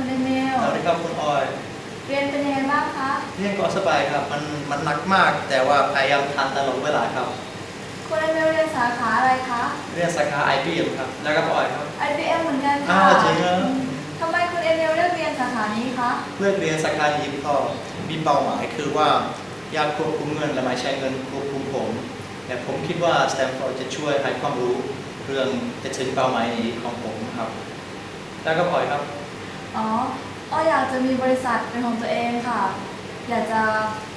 คุณเดนเมลสวัสดีครับคุณออย เรียนเป็นยังไงบ้างคะเรียนก็สบายครับ มันมันหนักมาก แต่ว่าพยายามทันตลอดเวลาครับ คุณเดนเมลเรียนสาขาอะไรคะ เรียนสาขา IBM ครับ แล้วก็ออยครับ IBM เหมือนกันค่ะอ้าวจริงเหรอทำไมคุณเดนเมลเลือกเรียนสาขานี้คะเลือกเรียนสาขานี้ก็มีเป้าหมายคือว่าอยากควบคุมเงินและไม่ใช้เงินควบคุมผม แต่ผมคิดว่าสแตมฟอร์ดจะช่วยให้ความรู้เรื่องจะถึงเป้าหมายนี้ของผมครับ แล้วก็พอยครับ อ๋ออ้ออยากจะมีบริษัทเป็นของตัวเองค่ะ อยากจะ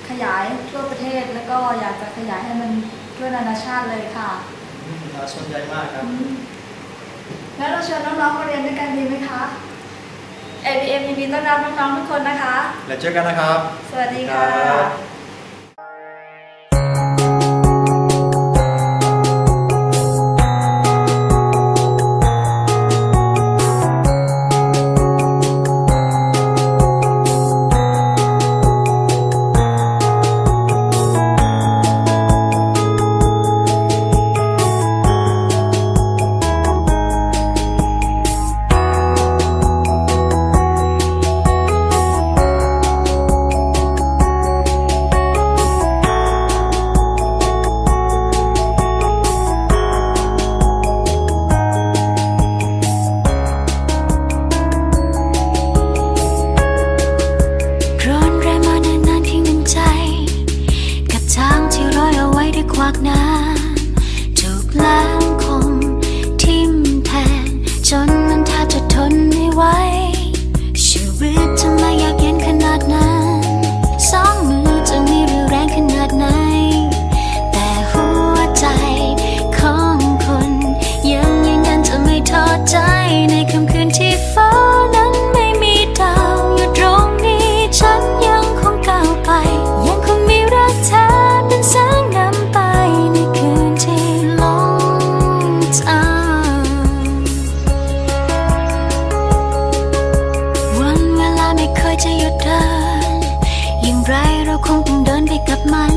ขยายทั่วประเทศ แล้วก็อยากจะขยายให้มันทั่วนานาชาติเลยค่ะอืมน่าสนใจมากครับอืมงั้นเราเชิญน้องๆมาเรียนด้วยกันดีไหมคะ ABM ยินดีต้อนรับน้องๆทุกคนนะคะ แล้วเจอกันนะครับ สวัสดีค่ะ มัน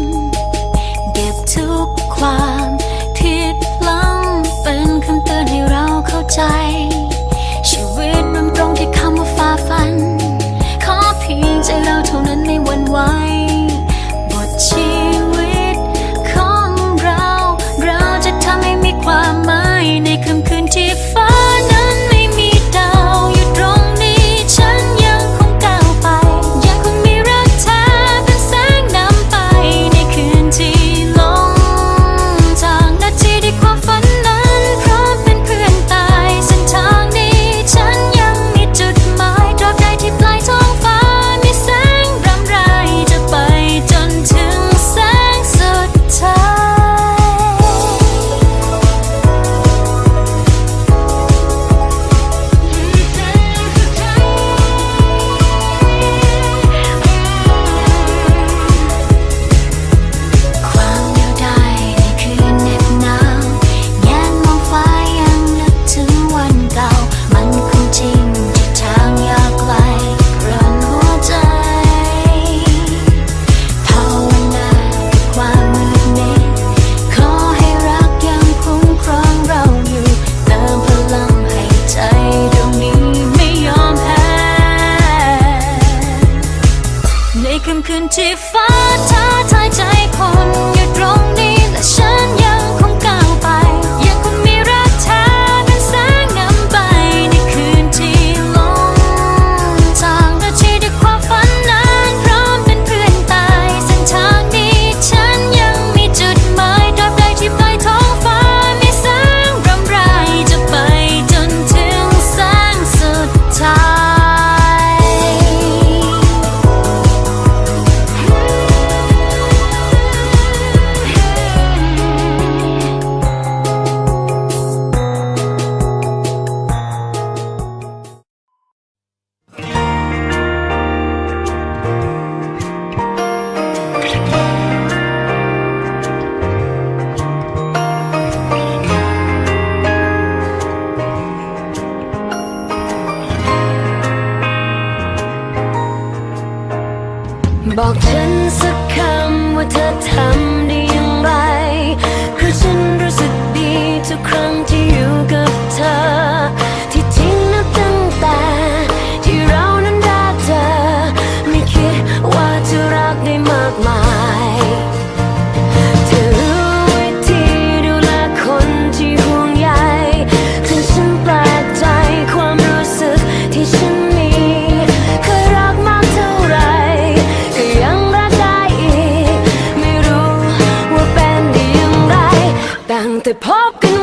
เก็บทุกความ the pumpkin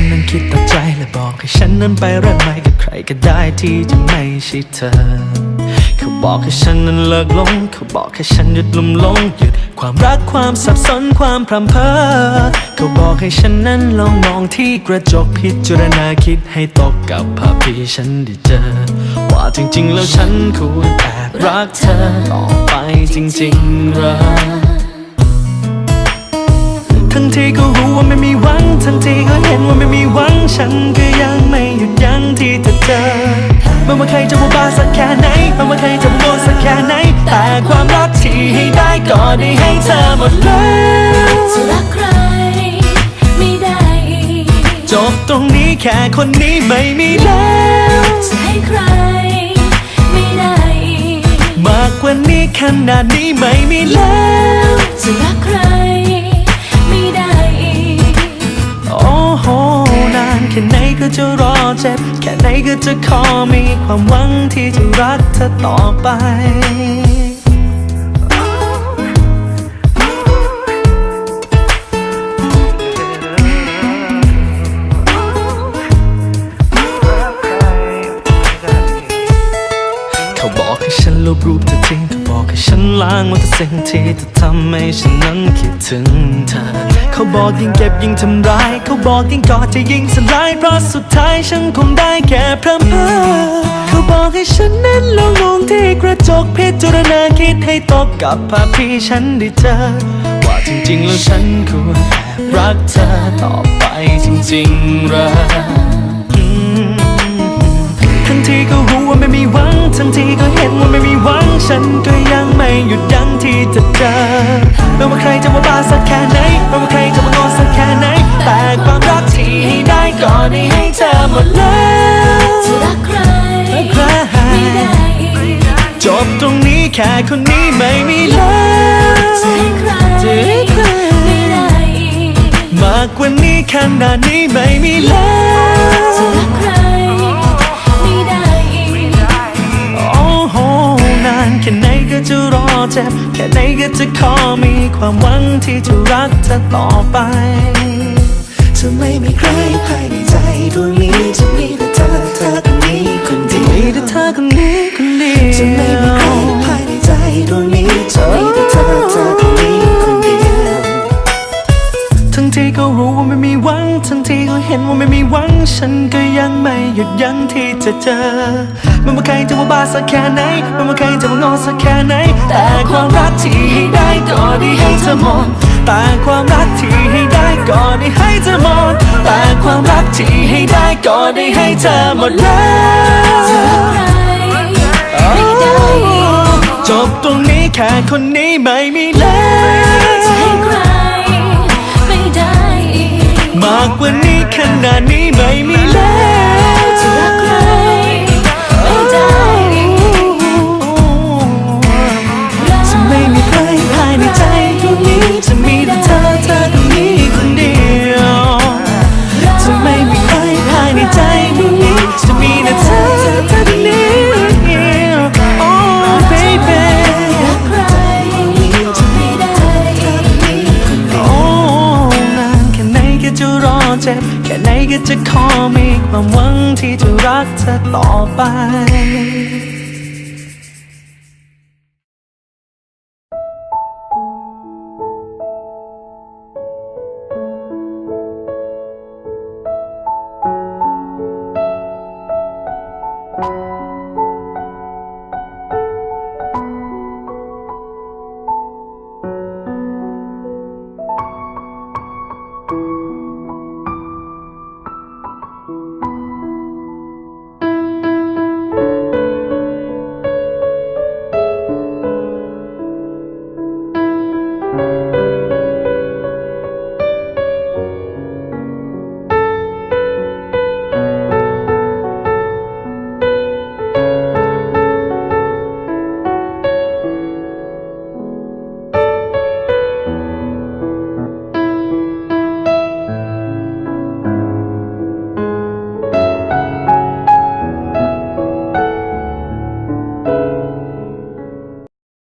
นนั้นคิดต่อใจและบอกให้ฉันนั้นไปเรื่องใหม่กับใครก็ได้ที่จะไม่ใช่เธอ เขาบอกให้ฉันนั้นเลิกลง เขาบอกให้ฉันหยุดลุ่มหลงหยุดความรักความสับสนความพรำเพอเขาบอกให้ฉันนั้นลองมองที่กระจกพิจารณาคิดให้ตกกับภาพที่ฉันได้เจอ ว่าจริงๆแล้วฉันควรแอบรักเธอต่อไปจริงๆหรอ ไม่มีหวังฉันก็ยังไม่หยุดยั้งที่จะเจอไม่ว่าใครจะว่าบ้าสักแค่ไหนไม่ว่าใครจะโง่สักแค่ไหน แต่ความรักที่ให้ได้ก็ได้ให้เธอหมดแล้วจะรักใครไม่ได้อีกจบตรงนี้แค่คนนี้ไม่มีแล้วจะให้ใครไม่ได้อีกมากกว่านี้ขนาดนี้ไม่มีแล้วจะรักใคร ก็จะรอเจ็บ แค่ไหนก็จะขอมีความหวังที่จะรักเธอต่อไปเขาบอกให้ฉันลบรูปเธอทิ้ง ฉันล้างหมดทุกสิ่งที่เธอทำให้ฉันนั้นคิดถึงเธอ เขาบอกยิ่งเก็บยิ่งทำร้าย เขาบอกยิ่งกอดจะยิ่งสลายเพราะสุดท้ายฉันคงได้แค่พร่ำเพ้อเขาบอกให้ฉันนั้นลองมองที่กระจกพิจารณาคิดให้ตกกับภาพที่ฉันได้เจอ ว่าจริงๆแล้วฉันควรแอบรักเธอต่อไปจริงๆหรออืม ที่ก็รู้ว่าไม่มีหวัง ทั้งที่ก็เห็นว่าไม่มีหวัง ฉันก็ยังไม่หยุดยั้งที่จะเจอไม่ว่าใครจะมาบ้าสักแค่ไหนไม่ว่าใครจะมางอสักแค่ไหน แต่ความรักที่ให้ได้ก็ได้ให้เธอหมดแล้วจะรักใครใครไม่ได้จบตรงนี้แค่คนนี้ไม่มีแล้วจะให้ใครจะให้ใครไม่ได้มากกว่านี้ขนาดนี้ไม่มีแล้วจะรักใคร เจ็บ แค่ไหนก็จะขอมีความหวังที่จะรักเธอต่อไปจะไม่มีใครภายในใจดวงนี้จะมีแต่เธอเธอคนนี้คนเดียวมีแต่เธอคนนี้คนเดียวจะไม่มีใครภายในใจดวงนี้จะมีแต่เธอเธอคนนี้คนเดียวทั้งที่ก็รู้ว่าไม่มีหวัง ทั้งที่ก็เห็นว่าไม่มีหวัง ฉันก็ยังไม่ หยุดยั้งที่จะเจอไม่ว่าใครจะว่าบ้าสักแค่ไหนไม่ว่าใครจะว่างอสักแค่ไหน แต่ความรักที่ให้ได้ก็ได้ให้เธอหมดแต่ความรักที่ให้ได้ก็ได้ให้เธอหมดแต่ความรักที่ให้ได้ก็ได้ให้เธอหมดแล้วจะรักใครไม่ได้อีกจบตรงนี้แค่คนนี้ไม่มีแล้วจะให้ใครไม่ได้อีกมากกว่านี้ขนาดนี้ไม่มีแล้ว ค่